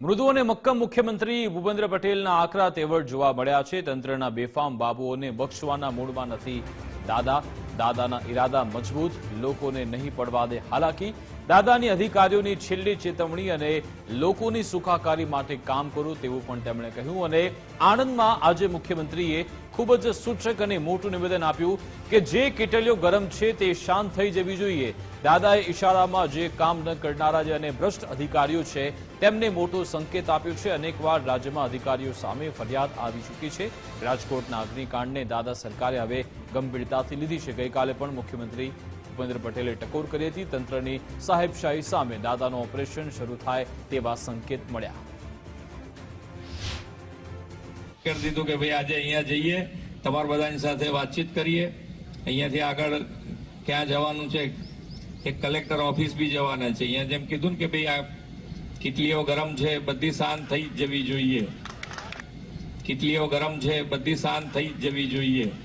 મૃદુ અને મક્કમ મુખ્યમંત્રી ભૂપેન્દ્ર પટેલના આકરા તેવડ જોવા મળ્યા છે. તંત્રના બેફામ બાબુઓને બક્ષવાના મૂડમાં નથી. દાદા, દાદાના ઈરાદા મજબૂત, લોકોને નહીં પડવા દે હાલાકી. દાદાની અધિકારીઓની છેલ્લી ચેતવણી અને લોકોની સુખાકારી માટે કામ કરું તેવું પણ તેમણે કહ્યું અને આણંદમાં આજે મુખ્યમંત્રીએ ખૂબ જ સૂચક અને મોટું નિવેદન આપ્યું કે જે કેટલીઓ ગરમ છે તે શાંત થઈ જવી જોઈએ. દાદાએ ઇશારામાં જે કામ ન કરનારા જે અને ભ્રષ્ટ અધિકારીઓ છે, તેમને મોટો સંકેત આપ્યો છે. અનેકવાર રાજ્યમાં અધિકારીઓ સામે ફરિયાદ આવી ચૂકી છે. રાજકોટના અગ્નિકાંડને દાદા સરકારે હવે ગંભીરતાથી લીધી છે. ગઈકાલે પણ મુખ્યમંત્રી ભૂપેન્દ્ર પટેલે ટકોર કરી હતી. તંત્રની સાહેબશાહી સામે દાદાનું ઓપરેશન શરૂ થાય તેવા સંકેત મળ્યા. કરી દીધું કે ભાઈ આજે અહીંયા જઈએ, તમારા બધાની સાથે વાતચીત કરીએ. અહીંયાથી આગળ ક્યાં જવાનું છે? એક કલેક્ટર ઓફિસ બી જવાના છે. અહીંયા જેમ કીધું ને કે ભાઈ આ કિટલીઓ ગરમ છે, બધી શાંત થઈ જવી જોઈએ. કિટલીઓ ગરમ છે, બધી શાંત થઈ જવી જોઈએ.